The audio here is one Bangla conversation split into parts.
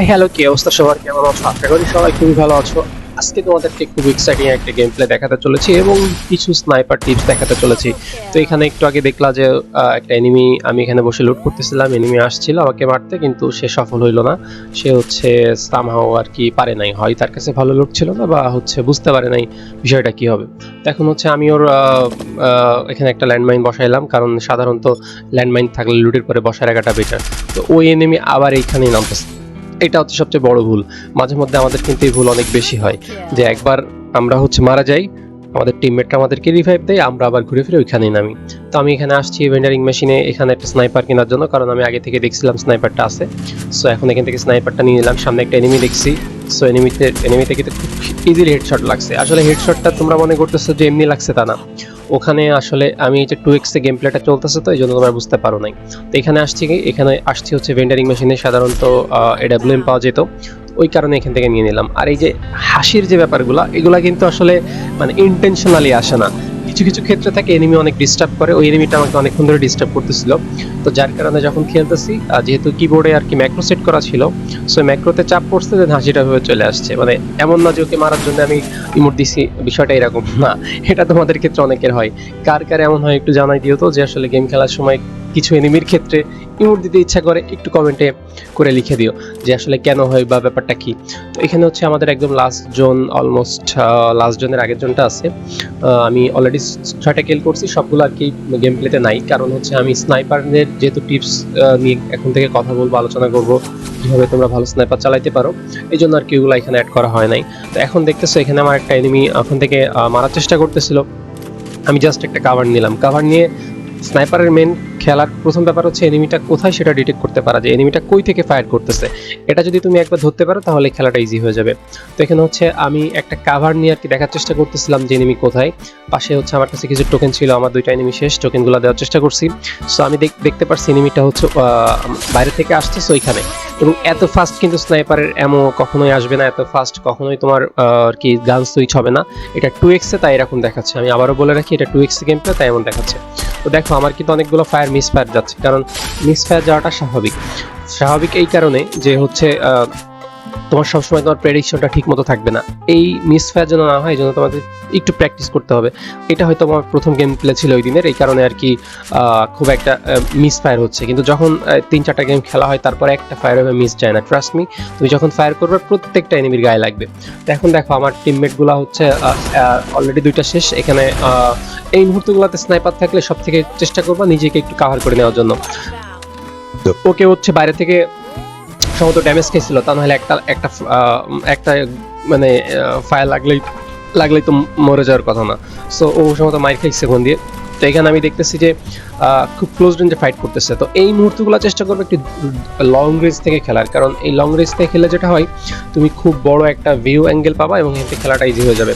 হ্যালো কি অবস্থা? সবার কেমন আছো আশা করি সবাই খুবই ভালো আছো। আজকে তোমাদেরকে খুব এক্সাইটিং একটা গেম প্লে দেখাতে চলেছি এবং কিছু স্নাইপার টিপস দেখাতে চলেছি। তো এখানে একটু আগে দেখলা যে একটা এনিমি আমি এখানে বসে লুট করতেছিলাম এনিমি আসছিল আমাকে মারতে, কিন্তু সে সফল হইল না। সে হচ্ছে সামহাও আর কি পারে নাই। হয় তার কাছে ভালো লুট ছিল না বা হচ্ছে বুঝতে পারে নাই বিষয়টা কি হবে। এখন হচ্ছে আমি ওর এখানে একটা ল্যান্ডমাইন বসাইলাম, কারণ সাধারণত ল্যান্ডমাইন থাকলে লুটের পরে বসায় রাখাটা বেটার তো ওই এনিমি আবার এইখানেই নামতেছে। এটা হচ্ছে সবচেয়ে বড় ভুল। মাঝে মধ্যে আমাদের কিন্তু এই ভুল অনেক বেশি হয়। যে একবার আমরা হচ্ছে মারা যাই আমাদের টিমমেটটা আমাদেরকে রিভাইভ দেয় আমরা আবার ঘুরে ফিরে ওইখানেই নামি। তো আমি এখানে আসছি ভেন্ডারিং মেশিনে এখানে একটা স্নাইপার কেনার জন্য কারণ আমি আগে থেকে দেখছিলাম স্নাইপারটা আছে। সো এখন এখান থেকে স্নাইপারটা নিয়ে নিলাম সামনে একটা এনিমি দেখছি। সো এনিমিতে এনিমিতে কিন্তু খুব ইজিলি হেডশট লাগছে। আসলে হেডশটটা তোমরা মনে করতেছো যে এমনি লাগছে তা না। ওখানে আসলে আমি যে টু এক্সে গেম প্লেটা চলতেছে তো এই জন্য তোমরা বুঝতে পারো নাই। তো এখানে আসছি কি, এখানে আসছি হচ্ছে ভেন্ডারিং মেশিনে সাধারণত এডাব্লিউএম পাওয়া যেত। ওই কারণে এখান থেকে নিয়ে নিলাম। আর এই যে হাসির যে ব্যাপারগুলো, এগুলা কিন্তু আসলে মানে ইন্টেনশনালি আসে না। কিছু কিছু ক্ষেত্রে থাকে এনিমি অনেক ডিস্টার্ব করে। ওই এনিমিটা আমাকে অনেকক্ষণ ধরে ডিস্টার্ব করতেছিল। তো যার কারণে যখন খেলতেছি যেহেতু কিবোর্ডে আর কি ম্যাক্রো সেট করা ছিল সো ম্যাক্রোতে চাপ পড়ছে যে হাসিটা ভাবে চলে আসছে। মানে এমন না যে ওকে মারার জন্য আমি ইমোট দিছি, বিষয়টা এরকম না। এটা তোমাদের ক্ষেত্রে অনেকের হয়। কার কার এমন হয় একটু জানাই দিও তো, যে আসলে গেম খেলার সময় কিছু এনিমির ক্ষেত্রে ইমোট দিতে ইচ্ছা করে, একটু কমেন্টে করে লিখে দিও যে আসলে কেন হয় বা ব্যাপারটা কি। তো এখানে হচ্ছে আমাদের একদম লাস্ট জোন অলমোস্ট লাস্ট জোনের আগের জোনটা আছে। আমি অলরেডি ছয়টা কিল করছি, সবগুলো আর কি গেম প্লেতে নাই। কারণ হচ্ছে আমি স্নাইপারদের যেহেতু টিপস নিয়ে এখন থেকে কথা বলব, আলোচনা করব, কীভাবে তোমরা ভালো স্নাইপার চালাইতে পারো। এই জন্য আর কি ওগুলো এখানে অ্যাড করা হয় নাই। তো এখন দেখতেছো এখানে আমার একটা এনিমি ওখান থেকে মারার চেষ্টা করতেছিল। আমি জাস্ট একটা কাভার নিলাম। কাভার নিয়ে স্নাইপারের মেন খেলার প্রথম ব্যাপার হচ্ছে এনিমিটা কোথায় সেটা ডিটেক্ট করতে পারা যে এনিমিটা কই থেকে ফায়ার করতেছে? এটা যদি তুমি একবার ধরতে পারো, তাহলে খেলাটা ইজি হয়ে যাবে। তো এখানে হচ্ছে আমি একটা কাভার নিয়ে আর কি দেখার চেষ্টা করতেছিলাম যে এনিমি কোথায়। পাশে হচ্ছে আমার কাছে কিছু টোকেন ছিল, আমার দুইটা এনিমি শেষ টোকেনগুলো দেওয়ার চেষ্টা করছি। সো আমি দেখ- দেখতে পারছি এনিমিটা হচ্ছে বাইরে থেকে আসতেছে ওইখানে। এবং এত ফাস্ট কিন্তু স্নাইপারের এমো কখনোই আসবে না, এত ফাস্ট কখনোই তোমার আর কি গান সুইচ হবে না। এটা টু এক্সে তাই এরকম দেখাচ্ছে। আমি আবারও বলে রাখি, এটা টু এক্স গেম প্লে তাই এমন দেখাচ্ছে। তো দেখো, আমার কিন্তু অনেকগুলো ফায়ার মিস ফায়ার যাচ্ছে, কারণ মিস ফায়ার যাওয়াটা স্বাভাবিক। স্বাভাবিক এই কারণে যে হচ্ছে তোমার সবসময় তোমার প্রেডিকশনটা ঠিক মতো থাকবে না। এই মিস ফায়ার যেন না হয় এই জন্য তোমাকে একটু প্র্যাকটিস করতে হবে। এটা হয়তো আমার প্রথম গেম প্লে ছিল ওই দিনের এই কারণে আর কি খুব একটা মিস ফায়ার হচ্ছে। কিন্তু যখন তিন চারটা গেম খেলা হয় তারপরে একটা ফায়ার হবে মিস যায় না। ট্রাস্ট মি তুমি যখন ফায়ার করবে প্রত্যেকটা এনিমির গায়ে লাগবে। তো এখন দেখো আমার টিমমেটগুলো হচ্ছে অলরেডি দুইটা শেষ। এখানে এই মুহূর্তগুলোতে স্নাইপার থাকলে সব থেকে চেষ্টা করবা নিজেকে একটু কাভার করে নেওয়ার জন্য। তো ওকে হচ্ছে বাইরে থেকে সম্ভবত ড্যামেজ খেয়েছিল, তা নাহলে একটা একটা একটা মানে ফায়ার লাগলেই লাগলেই তো মরে যাওয়ার কথা না। সো ও সম্ভবত মাইর খাইছে কোন দিয়ে। তো এখানে আমি দেখতেছি যে খুব ক্লোজ রেঞ্জে ফাইট করতেছে। তো এই মুহূর্তগুলো চেষ্টা করবে একটু লং রেঞ্জ থেকে খেলার। কারণ এই লং রেঞ্জ থেকে খেলে যেটা হয়, তুমি খুব বড় একটা ভিউ অ্যাঙ্গেল পাবা এবং এতে খেলাটা ইজি হয়ে যাবে।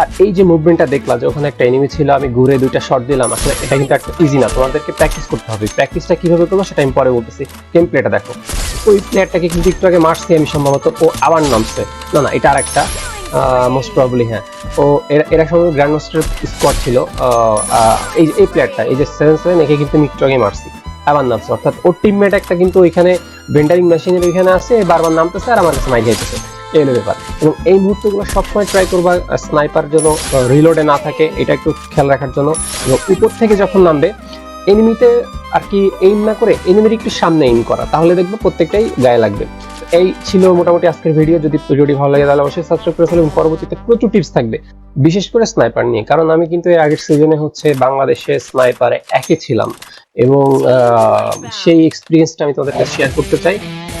আর এই যে মুভমেন্টটা দেখলা যে ওখানে একটা এনিমি ছিল, আমি ঘুরে দুইটা শট দিলাম, আসলে এটা কিন্তু একটা ইজি না। তোমাদেরকে প্র্যাকটিস করতে হবে। প্র্যাকটিসটা কীভাবে করব সেটা আমি পরে বলতেছি। গেম প্লেটা দেখো। ওই প্লেয়ারটাকে কিন্তু একটু আগে মারছি আমি সম্ভবত। ও আবার নামছে। না না, এটা আরেকটা। মোস্ট প্রবলি হ্যাঁ। ও, এরা সম্ভবত গ্র্যান্ড মাস্টার স্কোয়াড ছিল। এই এই প্লেয়ারটা এই যে সেভেন সেভেন একে কিন্তু আমি একটু আগে মারছি। আবার নামছে। অর্থাৎ ওর টিমমেট একটা কিন্তু ওইখানে ভেন্ডারিং মেশিনের ওইখানে আছে, বারবার নামতেছে আর আমার কাছে মাইক যাইতেছে এই হলো ব্যাপার। এবং এই মুহূর্তগুলো সবসময় ট্রাই করবা স্নাইপার যেন রিলোডে না থাকে, এটা একটু খেয়াল রাখার জন্য। এবং উপর থেকে যখন নামবে এনিমিতে আর কি এইম না করে এনিমির একটু সামনে এইম করা। তাহলে দেখব প্রত্যেকটাই গায়ে লাগবে। এই ছিল মোটামুটি আজকের ভিডিও যদি ভিডিওটি ভালো লাগে তাহলে অবশ্যই সাবস্ক্রাইব করে ফেলুন। পরবর্তীতে প্রচুর টিপস থাকবে বিশেষ করে স্নাইপার নিয়ে। কারণ আমি কিন্তু এর আগের সিজনে হচ্ছে বাংলাদেশে স্নাইপারে একে ছিলাম। এবং আহ, সেই এক্সপিরিয়েন্সটা আমি তোমাদের কাছে শেয়ার করতে চাই।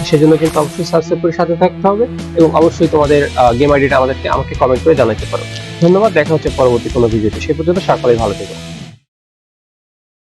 সেজন্য কিন্তু অবশ্যই সাবস্ক্রাইব করে সাথে থাকতে হবে এবং অবশ্যই তোমাদের গেম আইডিটা আমাদেরকে আমাকে কমেন্ট করে জানাতে পারো। ধন্যবাদ দেখা হচ্ছে পরবর্তী কোনো ভিডিওতে সে পর্যন্ত সকলেই ভালো থেকো।